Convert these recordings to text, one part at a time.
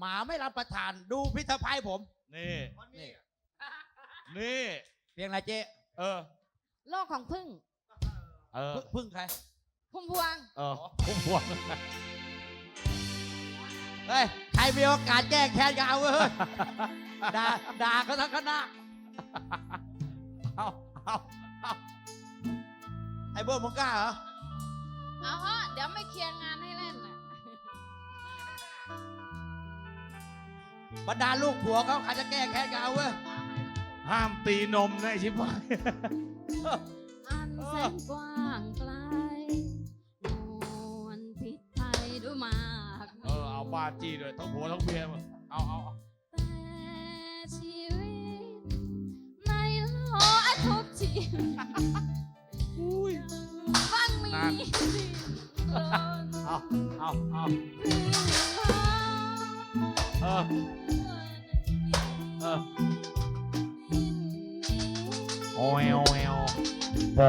หมาไม่รับประทานดูพิธภัยผม นี่ นี่ นี่ เพียงอะไรเจ๊เออ โลกของพึ่งเออ พึ่งพึ่งใคร พุ่มพวง เออผมห่วงเฮ้ย ใครมีโอกาสแก้แค้นก็เอาเว้ยด่าด่าเขาทั้งคณะเอาเอาเอาไอ้เบิร์ดมึงกล้าเหรอ เอาฮะเดี๋ยวไม่เคลียร์งานให้ บรรดาลูกผัวเขาใครจะแก้แค้นก็เอาเว้ยห้ามตีนมนะไอ้ชิบหาย อันแสนกว้างไกลนวลพิษภัยดูมากเออเอาบ้าจี้ด้วยทั้งผัวทั้งเมียมึงเอาเอาเอาแต่ชีวิตในโลกทุกชีวิตฟังมีสิ้นลมเอาเอาเอาเพียงพอ เออ เออโอ้ยโอ้ยโอ้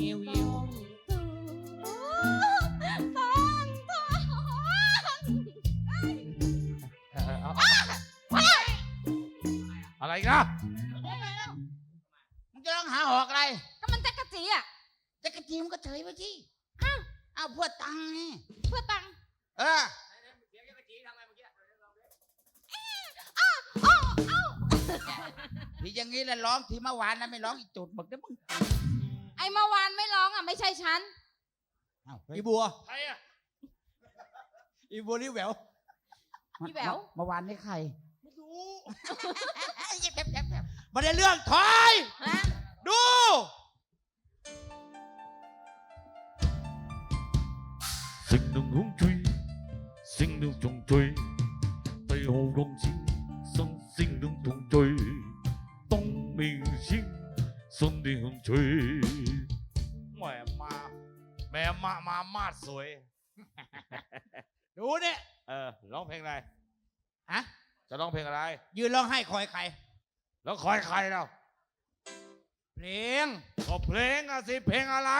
ยิวยิวเออเอาเอาอะไรอีกันมึงจะต้องหาหอกอะไรก็มันจักรจีอะจะกระจีมงก็เฉยไปที่อ้าว เอาเพื่อตังค์ไงเพื่อตังค์ เออ ที่อย่างนี้แหละร้องที่เมื่อวานนะไม่ร้องอีกจุดบอกได้มึงไอ้เมื่อวานไม่ร้องอะไม่ใช่ฉันเอ้าอีบัว ใครอะอีบัวนี่แหววอีแหวว เมื่อวานนี่ใครไม่รู้มาในเรื่องถอย ฮะดู sinh nương hướng truy sinh nương trùng truy tây hồ đông sinh sông sinh nương trùng มามามาดสวย ดูเนี่ยเออร้องเพลงอะไร ฮะ จะร้องเพลงอะไร ยืนร้องไห้คอยใครแล้วคอยใครเราเพลงก็เพลงอะสิเพลงอะไร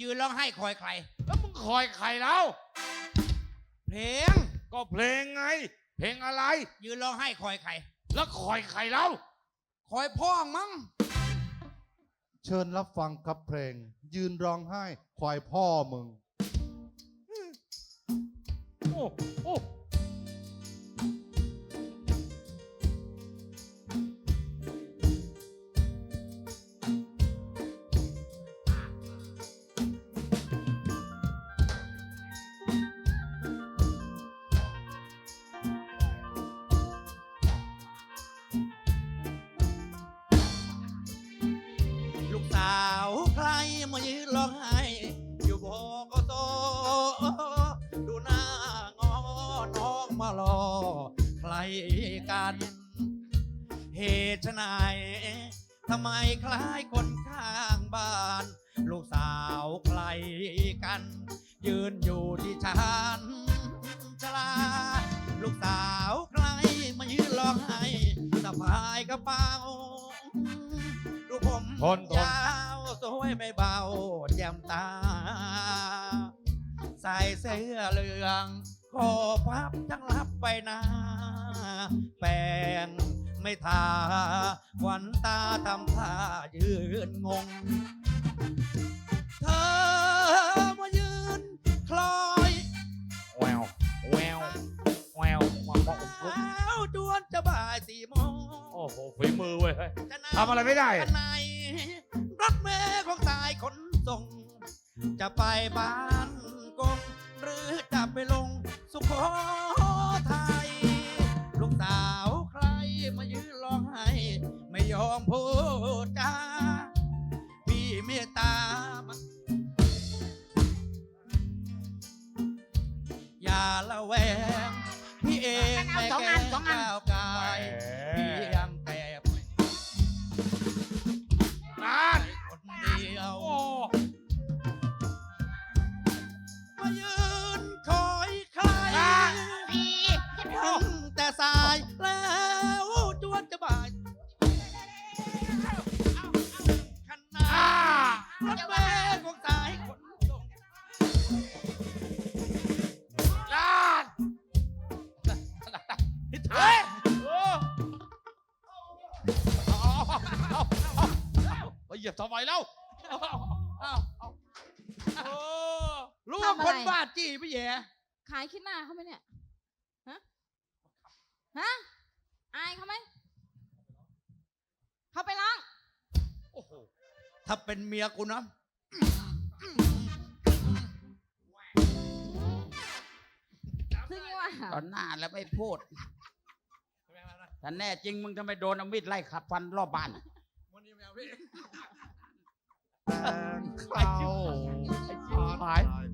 ยืนร้องไห้คอยใครแล้วมึงคอยใครแล้วเพลงก็เพลงไง เพลงอะไร ยืนร้องไห้คอยใครแล้วคอยใครแล้วคอยพ่องมั้งเชิญรับฟังครับเพลง ยืนร้องไห้ควายพ่อมึง โอ้ มารอใครกัน เหตุไฉนทำไมคล้ายคนข้างบ้าน ลูกสาวใครกัน ยืนอยู่ที่ชานชลา ลูกสาวใครมายืนร้องไห้สะพายกระเป๋าดูผมทนทน ยาวสวยไม่เบาแจ่มตา ใส่เสื้อเหลือง คอพับทั้งรับไปหนาแปลงไม่ทาหวันตาทำท่ายืนงง เธอมายืนคลอยแววแววแววมาบอกสาวจวนจะบ่ายสี่โมงโอ้โหฝีมือเว้ยเฮ้ยจะทำอะไรไม่ได้กันในรถเมล์ของสายขนส่ง จะไปบ้านกงหรือจะไปลง สุโขทัยลูกสาวใครมายืนร้องไห้ ไม่ยอมพูดจาพี่เมตตามาอย่าละแวง พี่เองไม่แก้ก้าวกา บทำไมเล่าเอาเอาเอาเออรู้ว่าคนบ้าจี้พี่แย่ขายขี้หน้าเขาไหมเนี่ยฮะฮะอายเขาไหมเขาไปล้างโอ้โหถ้าเป็นเมียกูนะซึ่งว่าตอนหน้าแล้วไม่พูดถ้าแน่จริงมึงจะไม่โดนเอามีดไล่ขับฟันรอบบ้านวันนี้แมวพี่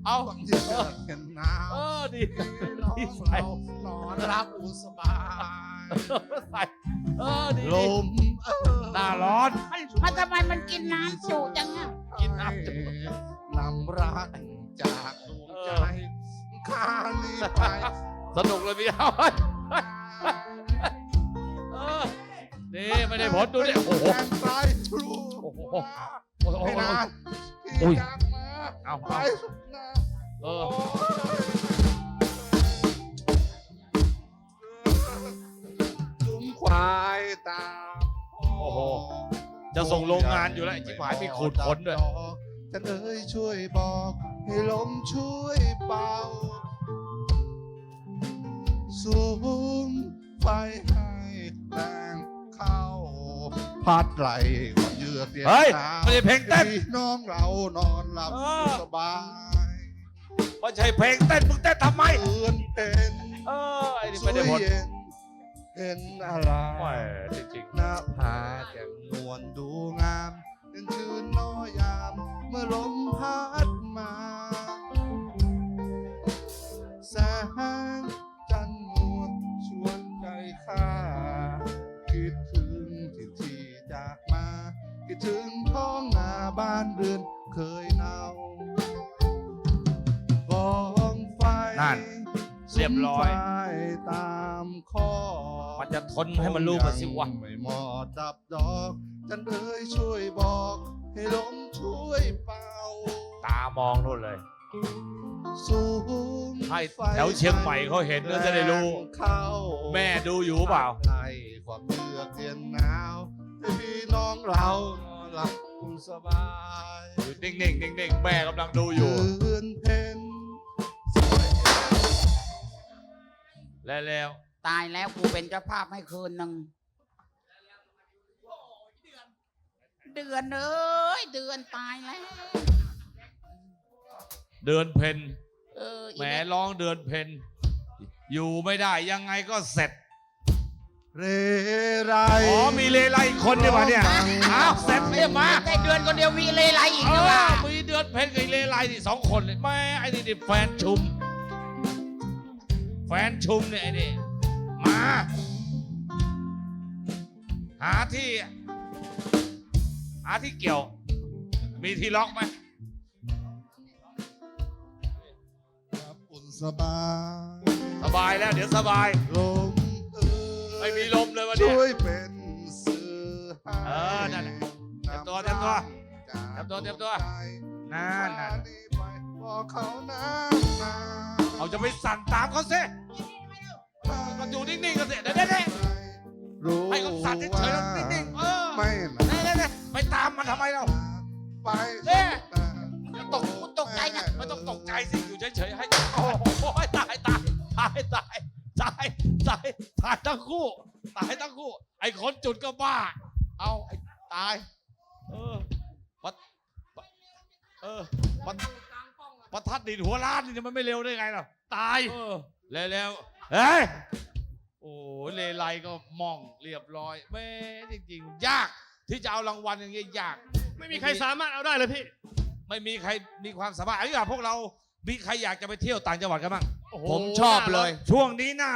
เอาความที่เกิดกันหนาวเออดีน้องดีใส่เรานอนรับอุสบายใส่เออดีลดีมเออหน้าร้อนมันทำไมมันกินน้ำจุจังอะกินน้ำจุนำรักจากดวงใจข้านี้ไปสนุกเลยพี่เอาเออนี่ไม่ได้ผลดูดิโอ้โหแทงไกลทรูโอ้โหโอ้โหไม่นานโอ้ยที่จากมาเอาไป เอาสุดนาเออจุ้มควายตามโอ้โห จะส่งโรงงานอยู่แล้วไอ้จิ๋วหายมีขูดขนด้วย ฉันเอ้ยช่วยบอก ให้ลมช่วยเป่า สูงไฟให้แรงเข้า พัดไหลก่อนเยือกเตียงเฮ้ยหนาวไม่ใช่เพลงเต้น พี่น้องเรานอนหลับเออ สบาย ไม่ใช่เพลงเต้นมึงเต้นทำไม เตือนเป็นเออไอ้นี่สไม่วได้ยผลเย็นเห็นอะไรแหมจริงหน้าผาแจ่มนวลดูงามเป็นชื่นน้อยยาม เมื่อลมพัดมาแสงจันทร์นวลชวนใจข้าคิดถึงที่ที่จากมา คิดถึงท้องนาบ้านเรือนเคยเนา เรียบร้อยสุมไฟตามข้อๆมันจะทนให้มันรู้มาสิวะ ไม่เหมอดับดอกจันเอ้ยช่วยบอก ให้ลมช่วยเป่าตามองนู่นเลย สูงให้ไฟแถวเชียงใหม่เขาเห็นก็จะได้รู้แรงเข้าแม่ดูอยู่เปล่าไล่ความเยือกเย็นหนาวให้พี่น้องเรานอนหลับอุ่นสบายอยู่นิ่งๆนิ่งๆแม่กำลังดูอยู่เดือนเพ็ญ แล้วแล้วตายแล้วกูเป็นเจ้าภาพให้คืนหนึ่งเดือนเอ้ยเดือนตายแล้วเดือนเพ็ญเอออีแหมเล็กร้องเดือนเพ็ญอยู่ไม่ได้ยังไงก็เสร็จเรไรอ๋อมีเลไลอีกคนดีกว่าเนี่ยอ้าวเสร็จไม่มา ได้เดือนคนเดียวมีเลไรอีกเอนะอว่ามีเดือนเพ็ญกับอีเลไลนี่สองคนเลยแม่ไอ้นี่นี่แฟนชุม แฟนชุมเนี่ยไอ้นี่มา หาที่ หาที่เกี่ยว มีที่ล็อกไหมครับอุ่นสบายสบายแล้ว เดี๋ยวสบาย ลมเอ่ยไม่มีลมเลยวันเนี้ยช่วยเป็นสื่อให้เออนั่นแหละเตรียมตัวเตรียมตัวเตรียมตัวเตรียมตัว นั่นนั่นไปบอกเขานะนะ เอาจะไปสั่นตามเขาสิก็อยู่นิ่งๆกันสิเดี๋ยวเดี๋ยวเดี๋ยวรู้ให้เขาสั่นเฉยๆแล้วนิ่งๆเออไม่นะเดี๋ยวเดี๋ยวเดี๋ยวไปตามมันทำไมเราไปเอ๊ะนะตกตกใจไงไม่ต้องตกใจสิอยู่เฉยๆให้โอ้โหตายตายตายตายตายตายตายทั้งคู่ตายทั้งคู่ ไอ้คนจุดก็บ้า เอาไอ้ตาย เออปัดปัดเออปัด ประทัดดินหัวล้านนี่มันไม่เร็วได้ไงล่ะ ตายเออแล้วแล้วเฮ้ยโอ้เลไลก็มองเรียบร้อยแม่จริงๆ ยากที่จะเอารางวัลอย่างเงี้ยยาก ไม่มีใครสามารถเอาได้เลยพี่ ไม่มีใครมีความสามารถอันนี้พวกเรา มีใครอยากจะไปเที่ยวต่างจังหวัดกันบ้าง โอ้โหผมชอบเลย ช่วงนี้หน้า